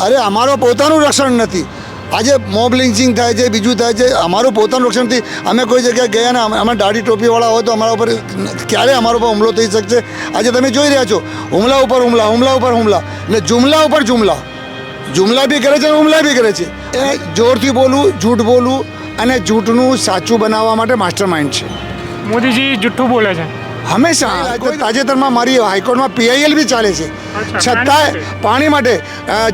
અરે, અમારો પોતાનું રક્ષણ નથી. આજે મોબ લિન્ચિંગ થાય છે, બીજું થાય છે, અમારું પોતાનું રક્ષણ નથી. અમે કોઈ જગ્યાએ ગયા ને, અમે દાઢી ટોપીવાળા હોય તો અમારા ઉપર ક્યારે અમારા ઉપર હુમલો થઈ શકશે? આજે તમે જોઈ રહ્યા છો, હુમલા ઉપર હુમલા હુમલા ઉપર હુમલા, ને જુમલા ઉપર જુમલા. જુમલા બી કરે છે અને હુમલા બી કરે છે. એ જોરથી બોલવું, જૂઠ બોલવું અને જૂઠનું સાચું બનાવવા માટે માસ્ટર માઇન્ડ છે. મોદીજી જુઠ્ઠું બોલે છે. હંમેશા કોઈ તાજેતરમાં મારી હાઈકોર્ટમાં પીઆઈએલ બી ચાલે છે. છતાંય પાણી માટે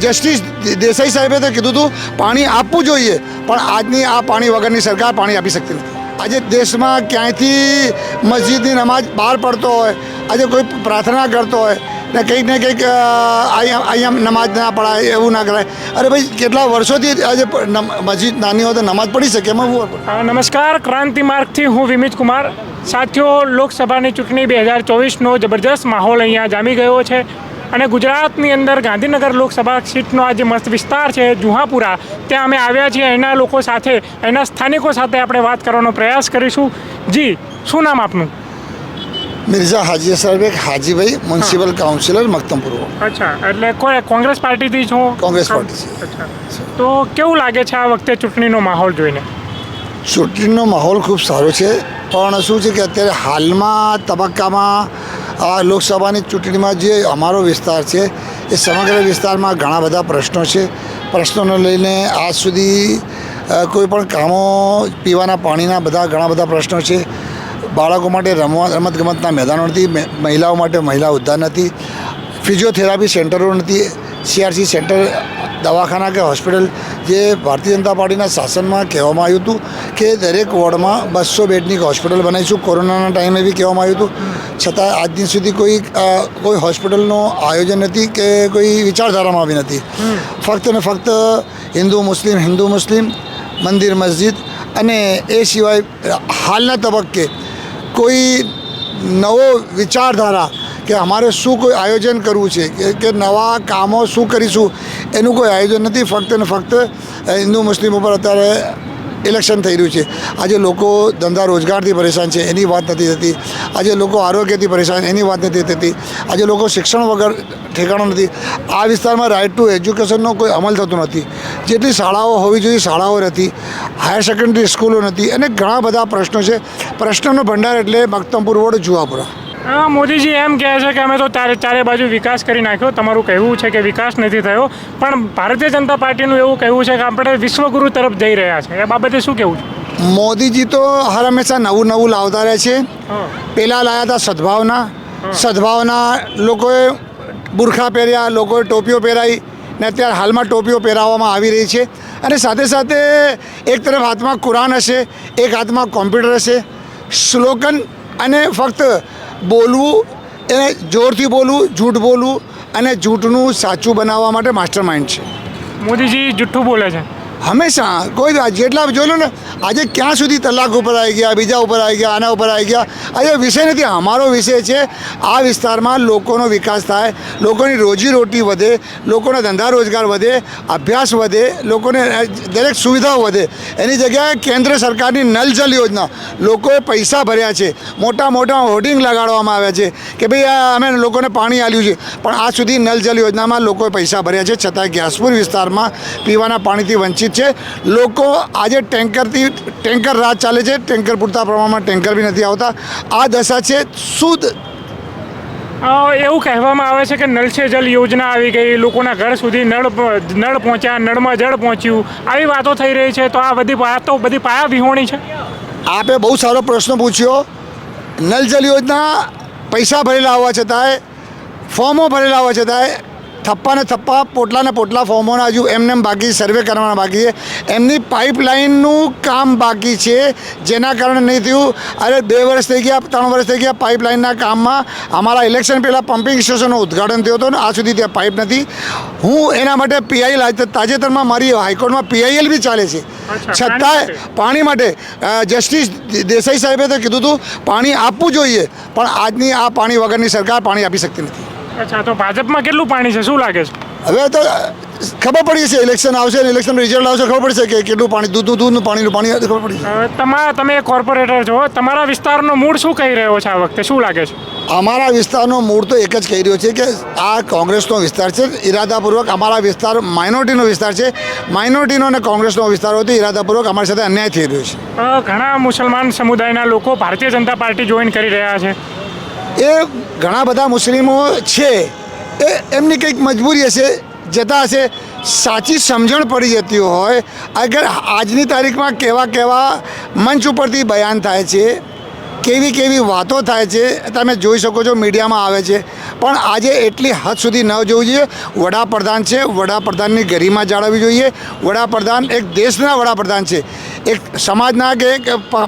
જસ્ટિસ દેસાઈ સાહેબે તો કીધું હતું પાણી આપવું જોઈએ પણ આજની આ પાણી વગરની સરકાર પાણી આપી શકતી નથી. આજે દેશમાં ક્યાંયથી મસ્જિદની નમાજ બહાર પડતો હોય આજે કોઈ પ્રાર્થના કરતો હોય ને કંઈક ને કંઈક અહીંયા અહીંયા નમાજ ના પડાય, એવું ના કરાય. અરે ભાઈ, કેટલા વર્ષોથી આજે મસ્જિદ નાની હોય તો નમાજ પડી શકે? એમાં હું નમસ્કાર, ક્રાંતિ માર્ગથી હું વિમિત કુમાર. સાથીઓ, લોકસભાની ચૂંટણી બે હજાર ચોવીસનો જબરજસ્ત માહોલ અહીંયા જામી ગયો છે અને ગુજરાતની અંદર ગાંધીનગર લોકસભા સીટનો આ જે મસ્ત વિસ્તાર છે, જુહાપુરા. ત્યાં અમે આવ્યા છીએ, એના લોકો સાથે, એના સ્થાનિકો સાથે આપણે વાત કરવાનો પ્રયાસ કરીશું. જી, શું નામ આપનું? મિર્ઝા હાજી સાહેબ હાજીભાઈ મ્યુનિસિપલ કાઉન્સિલર મક્તમપુર. અચ્છા એટલે કોઈ કોંગ્રેસ પાર્ટીથી છો કોંગ્રેસ પાર્ટી તો કેવું લાગે છે આ વખતે ચૂંટણીનો માહોલ જોઈને? ચૂંટણીનો માહોલ ખૂબ સારો છે પણ શું છે કે અત્યારે હાલમાં તબક્કામાં આ લોકસભાની ચૂંટણીમાં જે અમારો વિસ્તાર છે એ સમગ્ર વિસ્તારમાં ઘણા બધા પ્રશ્નો છે. પ્રશ્નોને લઈને આજ સુધી કોઈ પણ કામો પીવાના પાણીના બધા ઘણા બધા પ્રશ્નો છે. બાળકો માટે રમવા રમત ગમતના મેદાનો નથી મહિલાઓ માટે મહિલા ઉદ્યાન નથી, ફિઝિયોથેરાપી સેન્ટરો નથી સીઆરસી સેન્ટર, દવાખાના કે હોસ્પિટલ જે ભારતીય જનતા પાર્ટીના શાસનમાં કહેવામાં આવ્યું હતું કે દરેક વોર્ડમાં બસો બેડની હોસ્પિટલ બનાવીશું. કોરોનાના ટાઈમે બી કહેવામાં આવ્યું હતું. છતાં આજ દિન સુધી કોઈ કોઈ હોસ્પિટલનું આયોજન નથી કે કોઈ વિચારધારામાં આવી નથી. ફક્ત ને ફક્ત હિન્દુ, મુસ્લિમ હિન્દુ, મુસ્લિમ, મંદિર, મસ્જિદ અને એ સિવાય હાલના તબક્કે કોઈ નવો વિચારધારા કે અમારે શું કોઈ આયોજન કરવું છે, કે નવા કામો શું કરીશું, એનું કોઈ આયોજન નથી. ફક્ત ને ફક્ત હિન્દુ, મુસ્લિમ ઉપર અત્યારે ઇલેક્શન થઈ રહ્યું છે. આજે લોકો ધંધા રોજગારથી પરેશાન છે, એની વાત નથી થતી. આજે લોકો આરોગ્યથી પરેશાન, એની વાત નથી થતી. આજે લોકો શિક્ષણ વગર ઠેકાણો નથી. આ વિસ્તારમાં રાઇટ ટુ એજ્યુકેશનનો કોઈ અમલ થતો નથી. જેટલી શાળાઓ હોવી જોઈએ શાળાઓ નથી હાયર સેકન્ડરી સ્કૂલો નથી. અને ઘણા બધા પ્રશ્નો છે. પ્રશ્નોનો ભંડાર એટલે મક્તમપુર રોડ જુવાપુરા. હા મોદીજી એમ કહે છે કે અમે તો ચારે ચારે બાજુ વિકાસ કરી નાખ્યો. તમારું કહેવું છે કે વિકાસ નથી થયો. પણ ભારતીય જનતા પાર્ટીનું એવું કહેવું છે કે આપણે વિશ્વગુરુ તરફ જઈ રહ્યા છે. એ બાબતે શું કહેવું છે? મોદીજી તો હર હંમેશા નવું નવું લાવતા રહે છે. પહેલાં લાવ્યા હતા સદભાવના. સદભાવના લોકોએ બુરખા પહેર્યા લોકોએ ટોપીઓ પહેરાઈ ને અત્યારે હાલમાં ટોપીઓ પહેરાવવામાં આવી રહી છે. અને સાથે સાથે એક તરફ હાથમાં કુરાન હશે એક હાથમાં કોમ્પ્યુટર હશે. સ્લોગન અને ફક્ત બોલવું, એને જોરથી બોલવું, જૂઠ બોલવું અને જૂઠનું સાચું બનાવવા માટે માસ્ટર માઇન્ડ છે. મોદીજી જુઠ્ઠું બોલે છે. હંમેશા, કોઈ જેટલા જોઈ લો ને, આજે ક્યાં સુધી તલાક ઉપર આવી ગયા, બીજા ઉપર આવી ગયા, આના ઉપર આવી ગયા આજે વિષય નથી, અમારો વિષય છે, આ વિસ્તારમાં લોકોનો વિકાસ થાય, લોકોની રોજીરોટી વધે, લોકોના ધંધા રોજગાર વધે, અભ્યાસ વધે, લોકોને દરેક સુવિધાઓ વધે. એની જગ્યાએ કેન્દ્ર સરકારની નલ જલ યોજના, લોકોએ પૈસા ભર્યા છે, મોટા મોટા હોર્ડિંગ લગાડવામાં આવ્યા છે, કે ભાઈ અમે લોકોને પાણી આલ્યું છે, પણ આ સુધી નલ જલ યોજનામાં લોકોએ પૈસા ભર્યા છે છતાં ગ્યાસપુર વિસ્તારમાં પીવાના પાણીથી વંચિત છે. લોકો આજે ટેન્કરથી ટેન્કર રાહ ચાલે છે. ટેન્કર પૂરતા પ્રમાણમાં ટેન્કર બી નથી આવતા. આ દશા છે શુદ્ધ એવું કહેવામાં આવે છે કે નળ છે જલ યોજના આવી ગઈ. લોકોના ઘર સુધી નળ નળ પહોંચ્યા નળમાં જળ પહોંચ્યું. આવી વાતો થઈ રહી છે. તો આ બધી વાતો બધી પાયા વિહોણી છે. આપે બહુ સારો પ્રશ્ન પૂછ્યો. નલ જલ યોજના પૈસા ભરેલા હોવા છતાંય ફોર્મો ભરેલા હોવા છતાંય થપ્પા ને થપ્પા પોટલાને પોટલા ફોર્મોના હજુ એમને એમ બાકી સર્વે કરવાના બાકી છે. એમની પાઇપલાઇનનું કામ બાકી છે જેના કારણે નહીં થયું. અરે બે વર્ષ થઈ ગયા ત્રણ વર્ષ થઈ ગયા પાઇપલાઇનના કામમાં. અમારા ઇલેક્શન પહેલાં પમ્પિંગ સ્ટેશનનું ઉદ્ઘાટન થયું હતું ને આ સુધી ત્યાં પાઇપ નથી. હું એના માટે પીઆઈએલ તાજેતરમાં મારી હાઈકોર્ટમાં પીઆઈએલ બી ચાલે છે. છતાંય પાણી માટે? જસ્ટિસ દેસાઈ સાહેબે તો કીધું હતું પાણી આપવું જોઈએ પણ આજની આ પાણી વગરની સરકાર પાણી આપી શકતી નથી. અચ્છા તો ભાજપમાં કેટલું પાણી છે? શું લાગે છે? હવે તો ખબર પડી છે ઇલેક્શન આવશે ને ઇલેક્શન રિઝલ્ટ આવશે ખબર પડશે કે કેટલું પાણી દૂધનું દૂધનું પાણીનું પાણી ખબર પડી છે તમારા તમે કોર્પોરેટર છો તમારા વિસ્તારનો મૂળ શું કહી રહ્યો છે આ વખતે? શું લાગે છે? અમારા વિસ્તારનો મૂળ તો એક જ કહી રહ્યો છે કે આ કોંગ્રેસનો વિસ્તાર છે ઇરાદાપૂર્વક અમારા વિસ્તાર માઇનોરિટીનો વિસ્તાર છે. માઇનોરિટીનો અને કોંગ્રેસનો વિસ્તાર હોતો ઇરાદાપૂર્વક અમારી સાથે અન્યાય થઈ રહ્યો છે. ઘણા મુસલમાન સમુદાયના લોકો ભારતીય જનતા પાર્ટી જોઈન કરી રહ્યા છે. એ ઘણા બધા મુસ્લિમો છે. એ એમની કંઈક મજબૂરી હશે, જતા હશે. સાચી સમજણ પડી જતી હોય. અગર આજની તારીખમાં કેવા કેવા મંચ ઉપરથી બયાન થાય છે, કેવી કેવી વાતો થાય છે, તમે જોઈ શકો છો મીડિયામાં આવે છે. પણ આજે એટલી હદ સુધી ન જોવું જોઈએ. વડાપ્રધાન છે, વડાપ્રધાનની ગરિમા જાળવવી જોઈએ. વડાપ્રધાન એક દેશના વડાપ્રધાન છે. એક સમાજના કે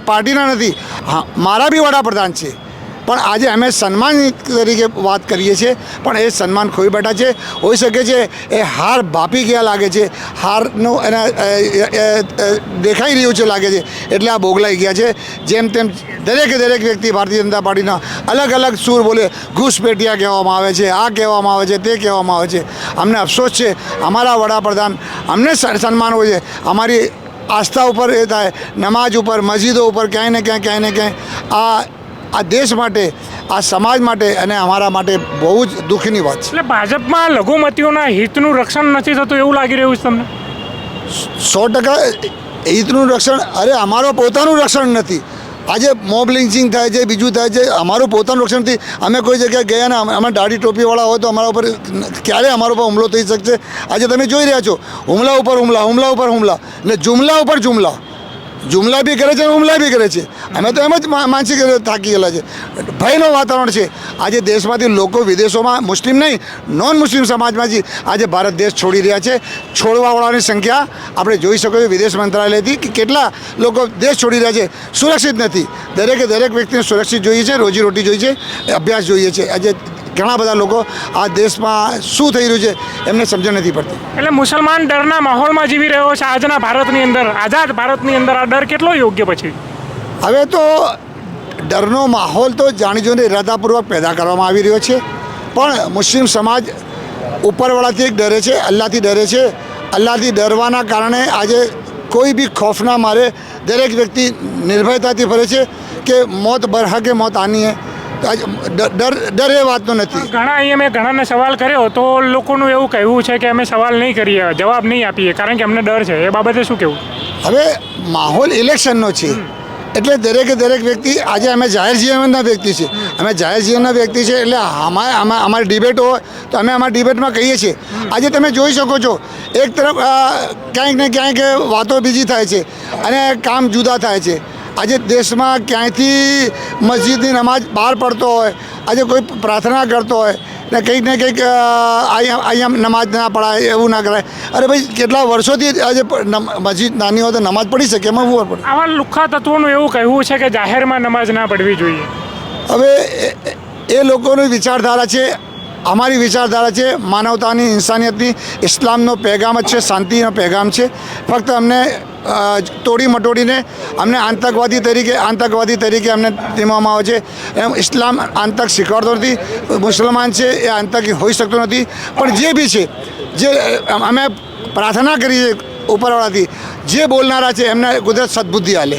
પાર્ટીના નથી. હા, મારા બી વડાપ્રધાન છે. પણ આજે અમે સન્માન તરીકે વાત કરીએ છીએ, પણ એ સન્માન ખોઈ બેઠા છે. હોઈ શકે છે, એ હાર બાપી ગયા લાગે છે, હારનું એના દેખાઈ રહ્યું છે લાગે છે, એટલે આ બોગલાઈ ગયા છે. જેમ તેમ દરેકે દરેક વ્યક્તિ ભારતીય જનતા પાર્ટીના અલગ અલગ સૂર બોલે ઘૂસપેટિયા કહેવામાં આવે છે, આ કહેવામાં આવે છે, તે કહેવામાં આવે છે. અમને અફસોસ છે, અમારા વડાપ્રધાન અમને સન્માન હોય છે. અમારી આસ્થા ઉપર એ થાય નમાજ ઉપર, મસ્જિદો ઉપર, ક્યાંય ને ક્યાંય ક્યાંય ને ક્યાંય આ આ દેશ માટે આ સમાજ માટે અને અમારા માટે બહુ જ દુઃખની વાત છે. એટલે ભાજપમાં લઘુમતીઓના હિતનું રક્ષણ નથી થતું એવું લાગી રહ્યું છે તમને? સો ટકા હિતનું રક્ષણ અરે અમારો પોતાનું રક્ષણ નથી. આજે મોબ લિન્ચિંગ થાય છે બીજું થાય છે અમારું પોતાનું રક્ષણ નથી. અમે કોઈ જગ્યાએ ગયા ને અમે દાઢી ટોપીવાળા હોય તો અમારા ઉપર ક્યારે અમારા ઉપર હુમલો થઈ શકશે? આજે તમે જોઈ રહ્યા છો હુમલા ઉપર હુમલા હુમલા ઉપર હુમલા ને જુમલા ઉપર જુમલા. જુમલા બી કરે છે અને હુમલા બી કરે છે. અમે તો એમ જ માનસિક થાકી ગયેલા છે. ભયનું વાતાવરણ છે. આજે દેશમાંથી લોકો વિદેશોમાં મુસ્લિમ નહીં નોન મુસ્લિમ સમાજમાંથી આજે ભારત દેશ છોડી રહ્યા છે. છોડવાવાળાની સંખ્યા આપણે જોઈ શકો છો વિદેશ મંત્રાલયથી કે કેટલા લોકો દેશ છોડી રહ્યા છે. સુરક્ષિત નથી. દરેકે દરેક વ્યક્તિને સુરક્ષિત જોઈએ છે રોજીરોટી જોઈએ છે, અભ્યાસ જોઈએ છે. આજે ઘણા બધા લોકો આ દેશમાં શું થઈ રહ્યું છે એમને સમજણ નથી પડતી. એટલે મુસલમાન ડરના માહોલમાં જીવી રહ્યો છે આજના ભારતની અંદર. આઝાદ ભારતની અંદર આ ડર કેટલો યોગ્ય પછી? હવે તો ડરનો માહોલ તો જાણીજોને ઇરાદાપૂર્વક પેદા કરવામાં આવી રહ્યો છે. પણ મુસ્લિમ સમાજ ઉપરવાળાથી એક ડરે છે અલ્લાહથી ડરે છે. અલ્લાહથી ડરવાના કારણે આજે કોઈ બી ખોફના મારે દરેક વ્યક્તિ નિર્ભયતાથી ફરે છે કે મોત બરહકે મોત આની હે. ડર ડર એ વાતનો નથી. ઘણા અહીંયા મેં ઘણાને સવાલ કર્યો તો લોકોનું એવું કહેવું છે કે અમે સવાલ નહીં કરીએ જવાબ નહીં આપીએ કારણ કે અમને ડર છે. એ બાબતે શું કહેવું? હવે માહોલ ઇલેક્શનનો છે. એટલે દરેકે દરેક વ્યક્તિ આજે અમે જાહેર જીવનના વ્યક્તિ છે અમે જાહેર જીવનના વ્યક્તિ છે એટલે અમારે આમાં અમારી ડિબેટ હોય તો અમે અમારી ડિબેટમાં કહીએ છીએ. આજે તમે જોઈ શકો છો એક તરફ ક્યાંક ને ક્યાંક વાતો બીજી થાય છે અને કામ જુદા થાય છે. આજે દેશમાં ક્યાંયથી મસ્જિદની નમાજ બહાર પડતો હોય આજે કોઈ પ્રાર્થના કરતો હોય ને કંઈક ને કંઈક અહીંયા અહીંયા નમાજ ના પડાય એવું ના કરાય. અરે ભાઈ કેટલા વર્ષોથી આજે મસ્જિદ નાની હોય તો નમાજ પડી શકે એમાં શું પડે આવા લુખ્ખા તત્વોનું એવું કહેવું છે કે જાહેરમાં નમાજ ના પડવી જોઈએ. હવે એ લોકોની વિચારધારા છે અમારી વિચારધારા છે માનવતાની, ઇન્સાનિયતની, ઇસ્લામનો પેગામ જ છે, શાંતિનો પેગામ છે. ફક્ત અમને તોડી મટોડીને અમને આતંકવાદી તરીકે આતંકવાદી તરીકે અમને ટીમવામાં આવે છે. એમ ઇસ્લામ આતંક શીખવાડતો નથી, મુસલમાન છે એ આતંકી હોઈ શકતો નથી. પણ જે બી છે, જે અમે પ્રાર્થના કરીએ ઉપરવાળાથી, જે બોલનારા છે એમને કુદરત સદબુદ્ધિ આલે.